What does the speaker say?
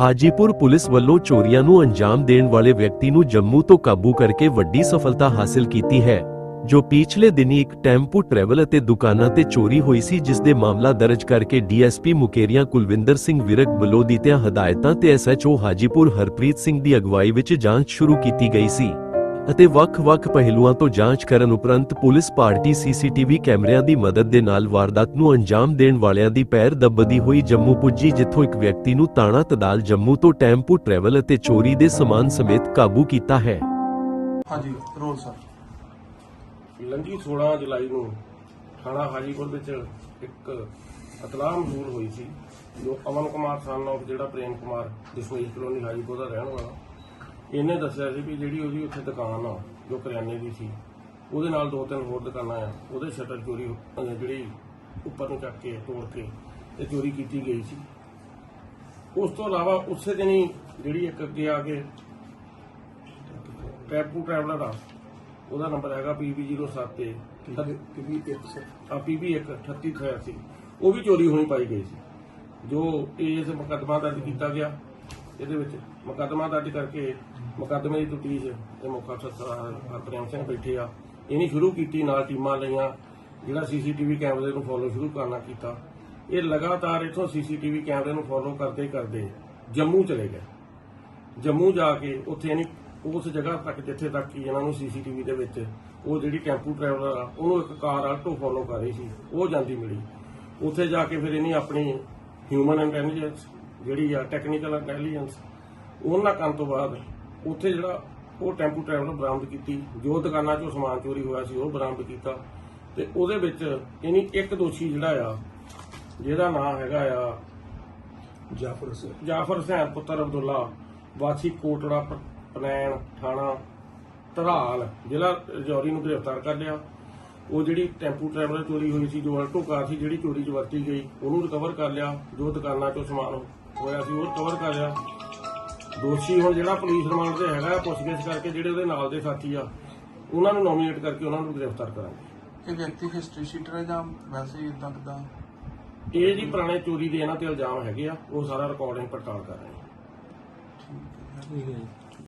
Hajipur police ਵੱਲੋਂ ਚੋਰੀਆਂ ਨੂੰ ਅੰਜਾਮ ਦੇਣ ਵਾਲੇ ਵਿਅਕਤੀ ਨੂੰ ਜੰਮੂ ਤੋਂ ਕਾਬੂ ਕਰਕੇ ਵੱਡੀ ਸਫਲਤਾ ਹਾਸਲ ਕੀਤੀ ਹੈ, ਜੋ ਪਿਛਲੇ ਦਿਨੀ ਇੱਕ ਟੈਂਪੂ, ਟਰੈਵਲ ਅਤੇ ਦੁਕਾਨਾਂ ਤੇ ਚੋਰੀ ਹੋਈ ਸੀ, ਜਿਸ ਦੇ ਮਾਮਲਾ ਦਰਜ ਕਰਕੇ ਡੀਐਸਪੀ ਮੁਕੇਰੀਆਂ ਕੁਲਵਿੰਦਰ ਸਿੰਘ ਵਿਰਕ ਵੱਲੋਂ ਦਿੱਤੀਆਂ ਹਦਾਇਤਾਂ ਤੇ ਐਸਐਚਓ ਹਾਜੀਪੁਰ ਹਰਪ੍ਰੀਤ ਸਿੰਘ ਦੀ ਅਗਵਾਈ ਵਿੱਚ ਜਾਂਚ ਸ਼ੁਰੂ ਕੀਤੀ ਗਈ ਸੀ। ਅਤੇ ਵੱਖ-ਵੱਖ ਪਹਿਲੂਆਂ ਤੋਂ ਜਾਂਚ ਕਰਨ ਉਪਰੰਤ ਪੁਲਿਸ ਪਾਰਟੀ ਸੀਸੀਟੀਵੀ ਕੈਮਰਿਆਂ ਦੀ ਮਦਦ ਦੇ ਨਾਲ ਵਾਰਦਾਤ ਨੂੰ ਅੰਜਾਮ ਦੇਣ ਵਾਲਿਆਂ ਦੀ ਪੈਰ ਦੱਬਦੀ ਹੋਈ ਜੰਮੂ ਪੁੱਜੀ ਜਿੱਥੋਂ ਇੱਕ ਵਿਅਕਤੀ ਨੂੰ ਤਾਣਾ ਤਦਾਲ ਜੰਮੂ ਤੋਂ ਟੈਂਪੂ ਟਰੈਵਲ ਅਤੇ ਚੋਰੀ ਦੇ ਸਮਾਨ ਸਮੇਤ ਕਾਬੂ ਕੀਤਾ ਹੈ। ਹਾਂਜੀ ਰੋਲ ਸਰ। ਲੰਘੀ 16 ਜੁਲਾਈ ਨੂੰ ਥਾਣਾ ਹਾਜੀਪੁਰ ਵਿੱਚ ਇੱਕ ਇਤਲਾਹ ਮਸੂਲ ਹੋਈ ਸੀ ਜੋ ਅਮਨ ਕੁਮਾਰ ਸਨ of ਜਿਹੜਾ ਪ੍ਰੇਮ ਕੁਮਾਰ ਦਸ਼ਮੇਸ਼ ਕਲੋਨੀ ਹਾਜੀਪੁਰ ਦਾ ਰਹਿਣ ਵਾਲਾ। ਇਹਨੇ ਦੱਸਿਆ ਸੀ ਵੀ ਜਿਹੜੀ ਉਹਦੀ ਉੱਥੇ ਦੁਕਾਨ ਆ ਜੋ ਕਰਿਆਨੇ ਦੀ ਸੀ ਉਹਦੇ ਨਾਲ ਦੋ ਤਿੰਨ ਹੋਰ ਦੁਕਾਨਾਂ ਆ ਉਹਦੇ ਸ਼ਟਰ ਚੋਰੀ ਜਿਹੜੀ ਉੱਪਰ ਨੂੰ ਚੱਕ ਕੇ ਤੋੜ ਕੇ ਤੇ ਚੋਰੀ ਕੀਤੀ ਗਈ ਸੀ। ਉਸ ਤੋਂ ਇਲਾਵਾ ਉਸੇ ਦਿਨ ਹੀ ਜਿਹੜੀ ਇੱਕ ਅੱਗੇ ਆ ਕੇ ਟੈਂਪੂ ਟਰੈਵਲਰ ਆ ਉਹਦਾ ਨੰਬਰ ਹੈਗਾ PB07 ਤੇ ਕਿੰਨੀ ਇੱਕ ਸਰ। ਆ PB1 3883 ਉਹ ਵੀ ਚੋਰੀ ਹੋਣੀ ਪਾਈ ਗਈ ਸੀ। ਜੋ ਇਸ ਮੁਕੱਦਮਾ ਦਰਜ ਕੀਤਾ ਗਿਆ ਇਹਦੇ ਵਿੱਚ ਮੁਕੱਦਮਾ ਦਰਜ ਕਰਕੇ ਮੁਕੱਦਮੇ ਦੀ ਤਫਤੀਸ਼ ਤੇ ਮੁੱਖ ਅਫਸਰ ਹਰਪ੍ਰੇਮ ਸਿੰਘ ਬੈਠੇ ਆ। ਇਹਨੇ ਸ਼ੁਰੂ ਕੀਤੀ, ਨਾਲ ਟੀਮਾਂ ਲਈਆਂ, ਜਿਹੜਾ ਸੀਸੀਟੀਵੀ ਕੈਮਰੇ ਨੂੰ ਫੋਲੋ ਸ਼ੁਰੂ ਕਰਨਾ ਕੀਤਾ। ਇਹ ਲਗਾਤਾਰ ਇਥੋਂ ਸੀਸੀਟੀਵੀ ਕੈਮਰੇ ਨੂੰ ਫੋਲੋ ਕਰਦੇ ਕਰਦੇ ਜੰਮੂ ਚਲੇ ਗਏ। ਜੰਮੂ ਜਾ ਕੇ ਉੱਥੇ ਇਹਨੇ ਉਸ ਜਗ੍ਹਾ ਤੱਕ ਜਿੱਥੇ ਤੱਕ ਕਿ ਇਹਨਾਂ ਨੂੰ ਸੀਸੀਟੀਵੀ ਦੇ ਵਿੱਚ ਉਹ ਜਿਹੜੀ ਟੈਂਪੂ ਟਰੈਵਲਰ ਆ, ਉਹਨੂੰ ਇੱਕ ਕਾਰ ਆਟੋ ਫੋਲੋ ਕਰ ਰਹੀ ਸੀ, ਉਹ ਜਾਂਦੀ ਮਿਲੀ। ਉੱਥੇ ਜਾ ਕੇ ਫਿਰ ਇਹਨੇ ਆਪਣੀ ਹਿਊਮਨ ਇੰਟੈਲੀਜੈਂਸ ਜਿਹੜੀ ਆ ਟੈਕਨੀਕਲ ਇੰਟੈਲੀਜੈਂਸ ਉਹਨਾਂ ਕਰਨ ਤੋਂ ਬਾਅਦ ਉੱਥੇ ਜਿਹੜਾ ਉਹ ਟੈਂਪੂ ਟਰੈਵਲਰ ਬਰਾਮਦ ਕੀਤੀ ਜੋ ਦੁਕਾਨਾਂ 'ਚੋਂ ਸਮਾਨ ਚੋਰੀ ਹੋਇਆ ਸੀ ਉਹ ਬਰਾਮਦ ਕੀਤਾ। ਤੇ ਉਹਦੇ ਵਿੱਚ ਇਹਨੀ ਇੱਕ ਦੋਸ਼ੀ ਜਿਹੜਾ ਆ ਜਿਹਦਾ ਨਾਮ ਹੈਗਾ ਆ ਜਾਫਰ ਸਰ ਜਾਫਰ ਹੁਸੈਨ ਪੁੱਤਰ ਅਬਦੁੱਲਾ ਵਾਸੀ ਕੋਟੜਾ ਪ- ਪਲੈਨ ਥਾਣਾ ਧਰਾਲ ਜ਼ਿਲ੍ਹਾ ਰਜੌਰੀ ਨੂੰ ਗ੍ਰਿਫਤਾਰ ਕਰ ਲਿਆ। ਉਹ ਜਿਹੜੀ ਟੈਂਪੂ ਟਰੈਵਲਰ ਚੋਰੀ ਹੋਈ ਸੀ ਜੋ ਆਲਟੋ ਕਾਰ ਸੀ ਜਿਹੜੀ ਚੋਰੀ 'ਚ ਵਰਤੀ ਗਈ ਉਹਨੂੰ ਰਿਕਵਰ ਕਰ ਲਿਆ ਜੋ ਦੁਕਾਨਾਂ 'ਚੋਂ ਸਮਾਨ ਹੋਇਆ ਸੀ ਉਹ ਰਿਕਵਰ ਕਰ ਲਿਆ। ਦੋਸ਼ੀ ਹੁਣ ਜਿਹੜਾ ਪੁਲਿਸ ਰਿਮਾਂਡ ਤੇ ਹੈਗਾ ਪੁੱਛਗਿੱਛ ਕਰਕੇ ਜਿਹੜੇ ਉਹਦੇ ਨਾਲ ਦੇ ਸਾਥੀ ਆ ਉਹਨਾਂ ਨੂੰ ਨੋਮੀਨੇਟ ਕਰਕੇ ਉਹਨਾਂ ਨੂੰ ਗ੍ਰਿਫਤਾਰ ਕਰਾਂਗੇ। ਇਹ ਵਿਅਕਤੀ ਹਿਸਟਰੀ ਸ਼ੀਟਰ ਹੈ ਜਾਂ ਵੈਸੇ ਹੀ ਇਦਾਂ ਕਿਦਾਂ? ਇਹ ਜੀ ਪੁਰਾਣੇ ਚੋਰੀ ਦੇ ਇਹਨਾਂ ਤੇ ਇਲਜ਼ਾਮ ਹੈਗੇ ਆ ਉਹ ਸਾਰਾ ਰਿਕਾਰਡਿੰਗ ਪੜਤਾਲ ਕਰ ਰਹੇ ਆ ਠੀਕ ਹੈ।